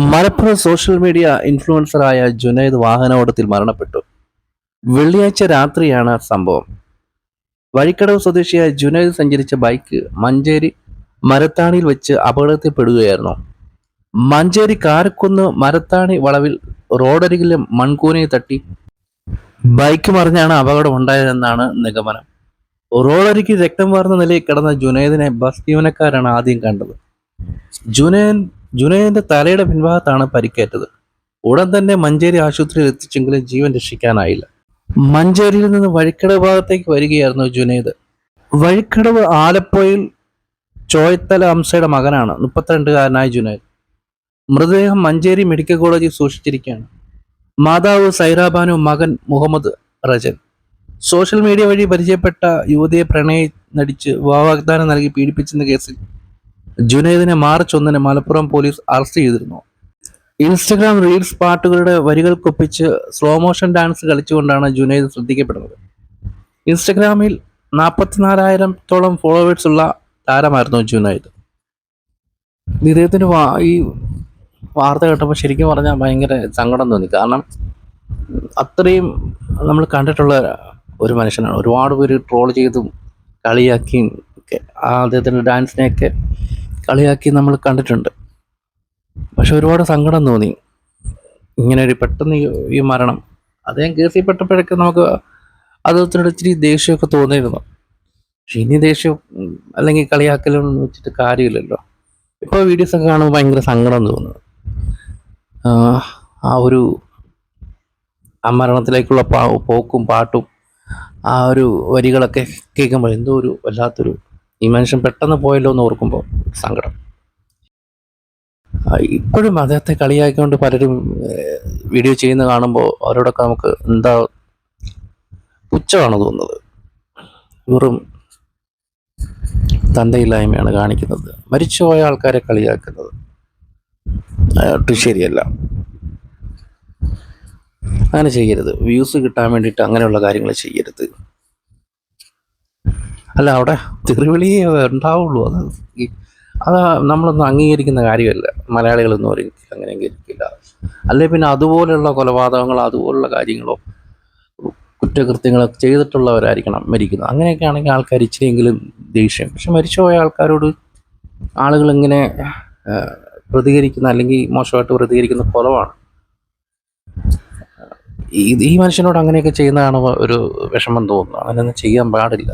Malappuram social media ഇൻഫ്ലുവൻസറായ ജുനൈദ് വാഹനാപകടത്തിൽ മരണപ്പെട്ടു. വെള്ളിയാഴ്ച രാത്രിയാണ് സംഭവം. വഴിക്കടവ് സ്വദേശിയായ ജുനൈദ് സഞ്ചരിച്ച ബൈക്ക് മഞ്ചേരി മരത്താണിയിൽ വെച്ച് അപകടത്തിൽപ്പെടുകയായിരുന്നു. മഞ്ചേരി കാരക്കുന്ന് മരത്താണി വളവിൽ റോഡരികിലെ മൺകൂനയെ തട്ടി ബൈക്ക് മറിഞ്ഞാണ് അപകടം ഉണ്ടായതെന്നാണ് നിഗമനം. റോഡരികിൽ രക്തം വാർന്ന നിലയിൽ കിടന്ന ജുനൈദിനെ ബസ് ജീവനക്കാരാണ് ആദ്യം കണ്ടത്. ജുനൈൻ ജുനൈദിന്റെ തലയുടെ പിൻഭാഗത്താണ് പരിക്കേറ്റത്. ഉടൻ തന്നെ മഞ്ചേരി ആശുപത്രിയിൽ എത്തിച്ചെങ്കിലും ജീവൻ രക്ഷിക്കാനായില്ല. മഞ്ചേരിയിൽ നിന്ന് വഴിക്കടവ് ഭാഗത്തേക്ക് വരികയായിരുന്നു ജുനൈദ്. വഴിക്കടവ് ആലപ്പുഴയിൽ ചോയത്തല അംസയുടെ മകനാണ് മുപ്പത്തിരണ്ടുകാരനായ ജുനൈദ്. മൃതദേഹം മഞ്ചേരി മെഡിക്കൽ കോളേജിൽ സൂക്ഷിച്ചിരിക്കുകയാണ്. മാതാവ് സൈറാബാനു മകൻ മുഹമ്മദ് റജൻ. സോഷ്യൽ മീഡിയ വഴി പരിചയപ്പെട്ട യുവതിയെ പ്രണയി നടിച്ച് വാഗ്ദാനം നൽകി പീഡിപ്പിച്ചെന്ന കേസിൽ ജുനൈദിനെ മാർച്ച് ഒന്നിന് മലപ്പുറം പോലീസ് അറസ്റ്റ് ചെയ്തിരുന്നു. ഇൻസ്റ്റഗ്രാം റീൽസ് പാട്ടുകളുടെ വരികൾക്കൊപ്പിച്ച് സ്ലോ മോഷൻ ഡാൻസ് കളിച്ചുകൊണ്ടാണ് ജുനൈദ് ശ്രദ്ധിക്കപ്പെടുന്നത്. ഇൻസ്റ്റഗ്രാമിൽ നാൽപ്പത്തിനാലായിരത്തോളം ഫോളോവേഴ്സ് ഉള്ള താരമായിരുന്നു ജുനൈദ്. ഇദ്ദേഹത്തിന് ഈ വാർത്ത കേട്ടപ്പോൾ ശരിക്കും പറഞ്ഞാൽ ഭയങ്കര സങ്കടം തോന്നി. കാരണം അത്രയും നമ്മൾ കണ്ടിട്ടുള്ള ഒരു മനുഷ്യനാണ്. ഒരുപാട് പേര് ട്രോൾ ചെയ്തും കളിയാക്കിയും ഒക്കെ അദ്ദേഹത്തിന്റെ ഡാൻസിനെയൊക്കെ കളിയാക്കി നമ്മൾ കണ്ടിട്ടുണ്ട്. പക്ഷെ ഒരുപാട് സങ്കടം തോന്നി. ഇങ്ങനെ ഒരു പെട്ടെന്ന് ഈ- മരണം. അദ്ദേഹം കേസിൽ പെട്ടപ്പോഴൊക്കെ നമുക്ക് അദ്ദേഹത്തിനോട് ഇച്ചിരി ദേഷ്യമൊക്കെ തോന്നിയിരുന്നു. പക്ഷെ ഇനി ദേഷ്യം അല്ലെങ്കിൽ കളിയാക്കലും വെച്ചിട്ട് കാര്യമില്ലല്ലോ. ഇപ്പോൾ വീഡിയോസ് ഒക്കെ കാണുമ്പോൾ ഭയങ്കര സങ്കടം തോന്നുന്നു. ആ, ഒരു ആ മരണത്തിലേക്കുള്ള പോക്കും പാട്ടും ആ ഒരു വരികളൊക്കെ കേൾക്കുമ്പോൾ എന്തോ ഒരു വല്ലാത്തൊരു ഈ മനുഷ്യൻ പെട്ടെന്ന് പോയല്ലോ എന്ന് ഓർക്കുമ്പോൾ സങ്കടം. ഇപ്പോഴും അദ്ദേഹത്തെ കളിയാക്കിക്കൊണ്ട് പലരും വീഡിയോ ചെയ്യുന്ന കാണുമ്പോൾ അവരോടൊക്കെ നമുക്ക് എന്താ പുച്ഛമാണ് തോന്നുന്നത്. വെറും തന്തയില്ലായ്മയാണ് കാണിക്കുന്നത്. മരിച്ചുപോയ ആൾക്കാരെ കളിയാക്കുന്നത്. ഒട്ടും ശരിയല്ല. അങ്ങനെ ചെയ്യരുത്. വ്യൂസ് കിട്ടാൻ വേണ്ടിയിട്ട് അങ്ങനെയുള്ള കാര്യങ്ങൾ ചെയ്യരുത്. അല്ല അവിടെ തെറിവിളിയേ ഉണ്ടാവുള്ളൂ. അത് അത് നമ്മളൊന്നും അംഗീകരിക്കുന്ന കാര്യമല്ല. മലയാളികളൊന്നും ഒരിക്കലും അങ്ങനെ അംഗീകരിക്കില്ല. അല്ലെങ്കിൽ പിന്നെ അതുപോലെയുള്ള കൊലപാതകങ്ങളോ അതുപോലുള്ള കാര്യങ്ങളോ കുറ്റകൃത്യങ്ങളോ ചെയ്തിട്ടുള്ളവരായിരിക്കണം മരിക്കുന്നത്. അങ്ങനെയൊക്കെ ആണെങ്കിൽ ആൾക്കാർ ഇച്ചിരിയെങ്കിലും ദേഷ്യം. പക്ഷെ മരിച്ചുപോയ ആൾക്കാരോട് ആളുകൾ ഇങ്ങനെ പ്രതികരിക്കുന്ന അല്ലെങ്കിൽ മോശമായിട്ട് പ്രതികരിക്കുന്ന കുറവാണ് ഈ മനുഷ്യനോട് അങ്ങനെയൊക്കെ ചെയ്യുന്നതാണ് ഒരു വിഷമം തോന്നുന്നു അങ്ങനെയൊന്നും ചെയ്യാൻ പാടില്ല.